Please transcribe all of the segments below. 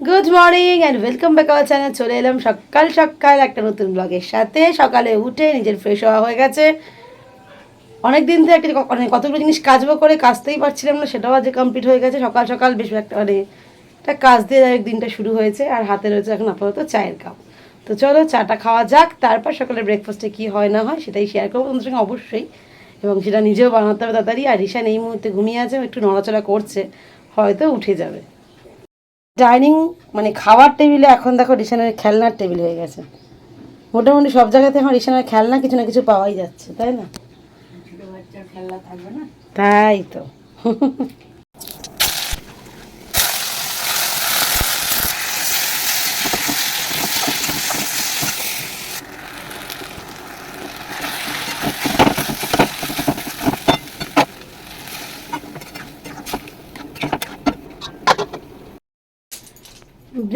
Good morning and welcome back our channel চলে এলাম সকাল সকাল একটা নতুন ব্লগের সাথে। সকালে উঠে নিজের ফ্রেশ হওয়া হয়ে গেছে। অনেক দিন থেকে একটা মানে কতগুলো জিনিস কাজবো করে কাজতেই পারছিলাম না, সেটাও আজ কমপ্লিট হয়ে গেছে। সকাল সকাল বেশ একটা মানে একটা কাজ দিয়ে এক দিনটা শুরু হয়েছে। আর হাতে রয়েছে এখন আপাতত চায়ের কাপ। তো চলো চাটা খাওয়া যাক, তারপর সকালে ব্রেকফাস্টে কী হয় না হয় সেটাই শেয়ার করব তোমাদের সঙ্গে অবশ্যই। এবং সেটা নিজেও বানাতে হবে তাড়াতাড়ি। আর রিশান এই মুহূর্তে ঘুমিয়ে আছে একটু নড়াচড়া করছে, হয়তো উঠে যাবে। ডাইনিং মানে খাওয়ার টেবিলে এখন দেখো রিসানের খেলনার টেবিল হয়ে গেছে। মোটামুটি সব জায়গাতে এখন রিসানের খেলনা কিছু না কিছু পাওয়াই যাচ্ছে তাই না? তাই তো।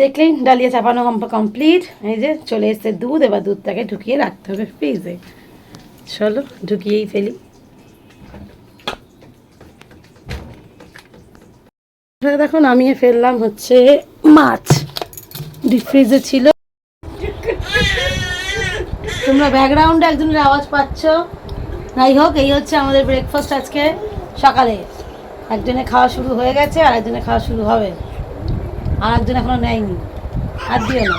দেখলেন ডালিয়া চাপানো কমপ্লিট এই যে চলে এসছে দুধ, এবার দুধটাকে ঢুকিয়ে রাখতে হবে ফ্রিজে চলো, ঢুকিয়েই ফেলি। এখানে দেখো, নামিয়ে ফেললাম হচ্ছে মাছ। ডিপ ফ্রিজে ছিল। তোমরা ব্যাকগ্রাউন্ডে একজনের আওয়াজ পাচ্ছ। যাই হোক, এই হচ্ছে আমাদের ব্রেকফাস্ট আজকে সকালে। একজনে খাওয়া শুরু হয়ে গেছে আর একজনে খাওয়া শুরু হবে। আর একজন এখনও নেয়নি। আর দিও না।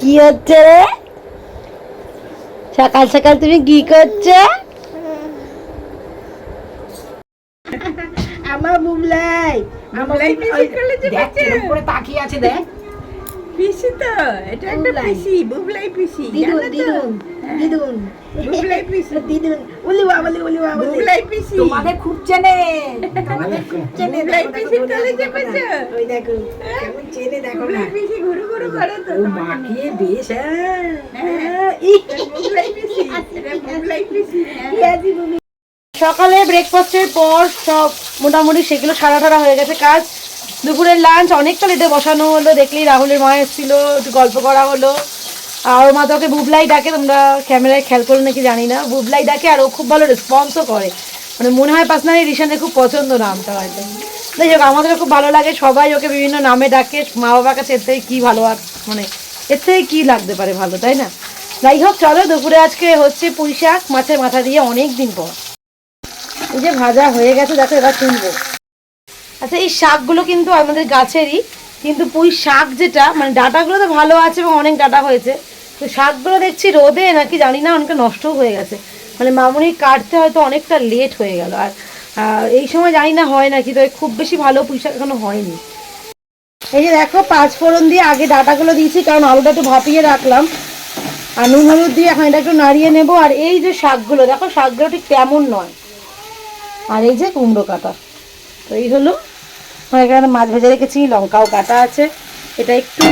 কি হচ্ছে রে? সকাল সকাল তুমি কি করছ? আমার বুবলাই বুবলাই করে তাকিয়ে আছে দেখ। পিসি তো এটা একটা পিসি বুবলাই পিসি দিদুন দিদুন দিদুন। বুবলাই পিসি দিদুন। উলি বাবলি উলি। বাবলি বুবলাই পিসি তোমাদের খুব চেনে। তোমাদের খুব চেনে। বুবলাই দেখো, পিসি ওই দেখো কেমন চেনে দেখো না। বুবলাই পিসি ঘুরু ঘুরু করে তো ও মাকে বেশ হ্যাঁ। হ্যাঁ। বুবলাই পিসি এটা বুবলাই পিসি হ্যাঁ। পেঁয়াজি বুবলি। সকালে ব্রেকফাস্টের পর সব মোটামুটি সেগুলো সারা সারা হয়ে গেছে কাজ। দুপুরের লাঞ্চ অনেকটা লেটে বসানো হলো, দেখলেই রাহুলের মা এসেছিল, একটু গল্প করা হলো। আর ওর মা তো ওকে বুবলাই ডাকে, তোমরা ক্যামেরায় খেয়াল করো নাকি জানি না। বুবলাই ডাকে আর ও খুব ভালো রেসপন্সও করে। মানে মনে হয় পার্সোনালি রিশানের খুব পছন্দ নামটা হয়তো। যাই হোক, আমাদেরও খুব ভালো লাগে, সবাই ওকে বিভিন্ন নামে ডাকে। মা বাবার কাছে এর থেকে কী ভালো মানে এর থেকে কী লাগতে পারে ভালো, তাই না? যাই হোক, চলো দুপুরে আজকে হচ্ছে পুঁই শাক, মাছের মাথা দিয়ে অনেক দিন পর। এই যে ভাজা হয়ে গেছে, দেখো এবার তুলবো। আচ্ছা এই শাকগুলো কিন্তু আমাদের গাছেরই, কিন্তু পুঁই শাক যেটা মানে ডাটাগুলো তো ভালো আছে এবং অনেক ডাটা হয়েছে। তো শাকগুলো দেখছি রোদে নাকি জানি না, অনেকটা নষ্টও হয়ে গেছে। মানে মামুনি কাটতে হয়তো অনেকটা লেট হয়ে গেল। আর এই সময় জানি না হয় নাকি তো খুব বেশি ভালো পুঁই শাক এখনও হয়নি। এই যে দেখো, পাঁচ ফোড়ন দিয়ে আগে ডাটাগুলো দিয়েছি, কারণ আলুটা একটু ভাপিয়ে রাখলাম। আর নুন, হলুদ দিয়ে এখন এটা একটু নাড়িয়ে নেব। আর এই যে শাকগুলো, দেখো শাকগুলো ঠিক তেমন নয়। আর এই যে কুমড়ো কাটা। তো এই হলো এখানে মাছ ভেজে রেখেছি, লঙ্কাও কাটা আছে। এটা একটু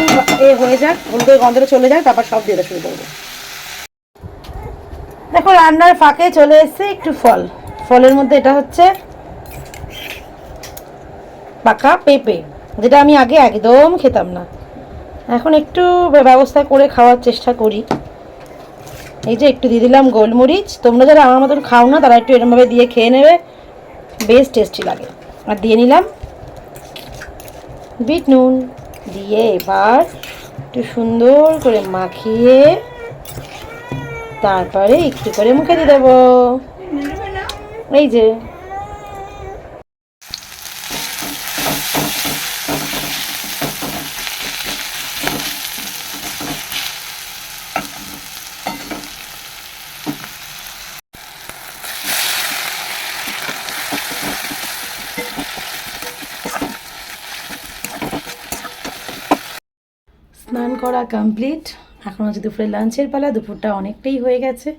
এ হয়ে যাক, হলুদের গন্ধটা চলে যাক, তারপর সব দিয়ে শুরু করব। দেখো, রান্নার ফাঁকে চলে এসছে একটু ফল। ফলের মধ্যে এটা হচ্ছে পাকা পেঁপে, যেটা আমি আগে একদম খেতাম না। এখন একটু ব্যবস্থা করে খাওয়ার চেষ্টা করি। এই যে একটু দিয়ে দিলাম গোলমরিচ। তোমরা যারা আমার মতন খাও না, তারা একটু এরমভাবে দিয়ে খেয়ে নেবে। বেশ টেস্টি লাগে। আর দিয়ে নিলাম বিট নুন দিয়ে এবার একটু সুন্দর করে মাখিয়ে তারপরে একটু করে মুখে দিয়ে দেবো। এই যে। স্নান করা কমপ্লিট এখন হচ্ছে দুপুরে লাঞ্চের পালা, দুপুরটা অনেকটাই হয়ে গেছে।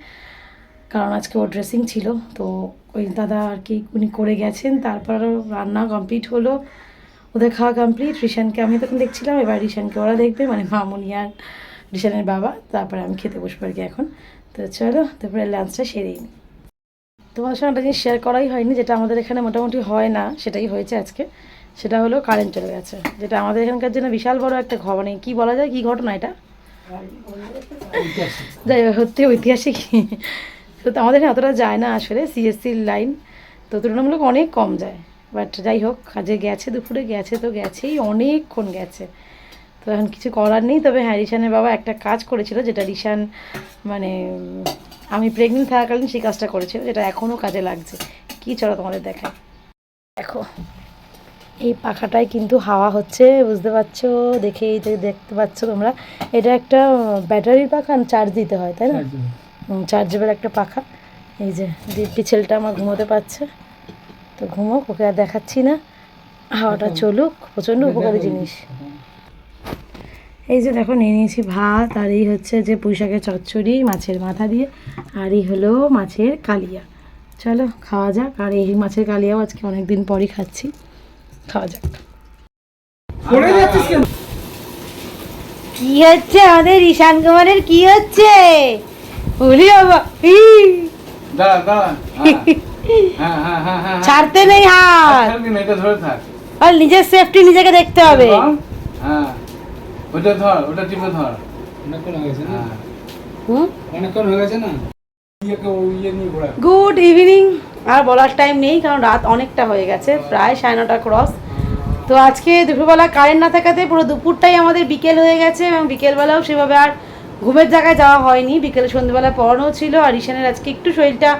কারণ আজকে ওর ড্রেসিং ছিল, তো ওই দাদা আর কি উনি করে গেছেন। তারপরও রান্না কমপ্লিট হলো। ওদের খাওয়া কমপ্লিট রিশানকে আমি তখন দেখছিলাম, এবার রিশানকে ওরা দেখবে মানে মামুনি আর রিশানের বাবা। তারপরে আমি খেতে বসবো আর কি এখন। তো চলো, দুপুরে লাঞ্চটা সেরেই নিই তোমাদের সঙ্গে একটা জিনিস শেয়ার করাই হয়নি, যেটা আমাদের এখানে মোটামুটি হয় না, সেটাই হয়েছে আজকে। সেটা হলো কারেন্ট চলে গেছে, যেটা আমাদের এখানকার জন্য বিশাল বড় একটা ঘ মানে কী বলা যায়, কী ঘটনা এটা? যাই সত্যি ঐতিহাসিক। সত্যি আমাদের এখানে অতটা যায় না আসলে সিএসসির লাইন তো তুলনামূলক অনেক কম যায়। বাট যাই হোক, কাজে গেছে, দুপুরে গেছে তো গেছেই, অনেকক্ষণ গেছে। তো এখন কিছু করার নেই, তবে হ্যাঁ রিশানের বাবা একটা কাজ করেছিল, যেটা রিশান মানে আমি প্রেগনেন্ট থাকাকালীন সেই কাজটা করেছিল, যেটা এখনও কাজে লাগছে। কী চলো তোমাদের দেখায় দেখো। এই পাখাটায় কিন্তু হাওয়া হচ্ছে বুঝতে পারছ? দেখেই দেখতে পাচ্ছ তোমরা। এটা একটা ব্যাটারির পাখা চার্জ দিতে হয় তাই না? চার্জেবল একটা পাখা। এই যে দিব্যি ছেলেটা আমার ঘুমোতে পারছে। তো ঘুমোক ওকে আর দেখাচ্ছি না। হাওয়াটা চলুক প্রচণ্ড উপকারী জিনিস। এই যে দেখো নিয়ে নিয়েছি ভাত আর এই হচ্ছে যে পুঁইশাকের চচ্চড়ি মাছের মাথা দিয়ে আর এই হলো মাছের কালিয়া। চলো খাওয়া যাক আর এই মাছের কালিয়াও আজকে অনেক দিন পরই খাচ্ছি। খাওয়া যাক। পড়ে যাচ্ছিস কেন? কি হচ্ছে আমাদের? ঈশান কুমারের কি হচ্ছে? বলি বাবা দাঁড়া দাঁড়া। হ্যাঁ হ্যাঁ হ্যাঁ হ্যাঁ ছাড়তে নেই হাত। আর নিজের সেফটি নিজেকে দেখতে হবে। ওটা ধর ওটা টিপে ধর। অনেকক্ষণ হয়ে গেছে না? গুড ইভিনিং আর বলার টাইম নেই কারণ রাত অনেকটা হয়ে গেছে প্রায় সাড়ে নটা ক্রস তো আজকে দুপুরবেলা কারেন্ট না থাকাতে পুরো দুপুরটাই আমাদের বিকেল হয়ে গেছে এবং বিকেলবেলাও সেভাবে আর ঘুমের জায়গায় যাওয়া হয়নি। বিকেলে সন্ধ্যেবেলা পড়ানো ছিল আর ঈশানের আজকে একটু শরীরটা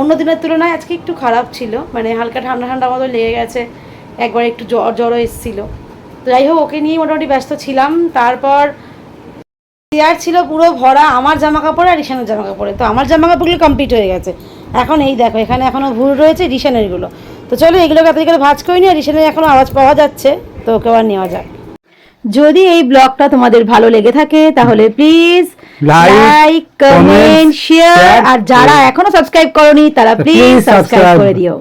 অন্য দিনের তুলনায় আজকে একটু খারাপ ছিল মানে হালকা ঠান্ডা ঠান্ডা মতো লেগে গেছে একবার একটু জ্বর জ্বরও এসেছিল। তো যাই হোক ওকে নিয়ে মোটামুটি ব্যস্ত ছিলাম। তারপর চেয়ার ছিল পুরো ভরা আমার জামা কাপড়ে আর রিশানের জামা কাপড়ে তো আমার জামা কাপড়গুলো কমপ্লিট হয়ে গেছে। এখন এই দেখো এখানে এখনও ভুল রয়েছে রিশানেরগুলো তো চলো এগুলোকে তাড়াতাড়ি করে ভাজ করে নিয়ে রিশানের এখনও আওয়াজ পাওয়া যাচ্ছে তো ওকে আবার নেওয়া যাক। যদি এই ব্লগটা তোমাদের ভালো লেগে থাকে তাহলে প্লিজ লাইক কমেন্ট শেয়ার আর যারা এখনও সাবস্ক্রাইব করনি তারা প্লিজ সাবস্ক্রাইব করে দিও।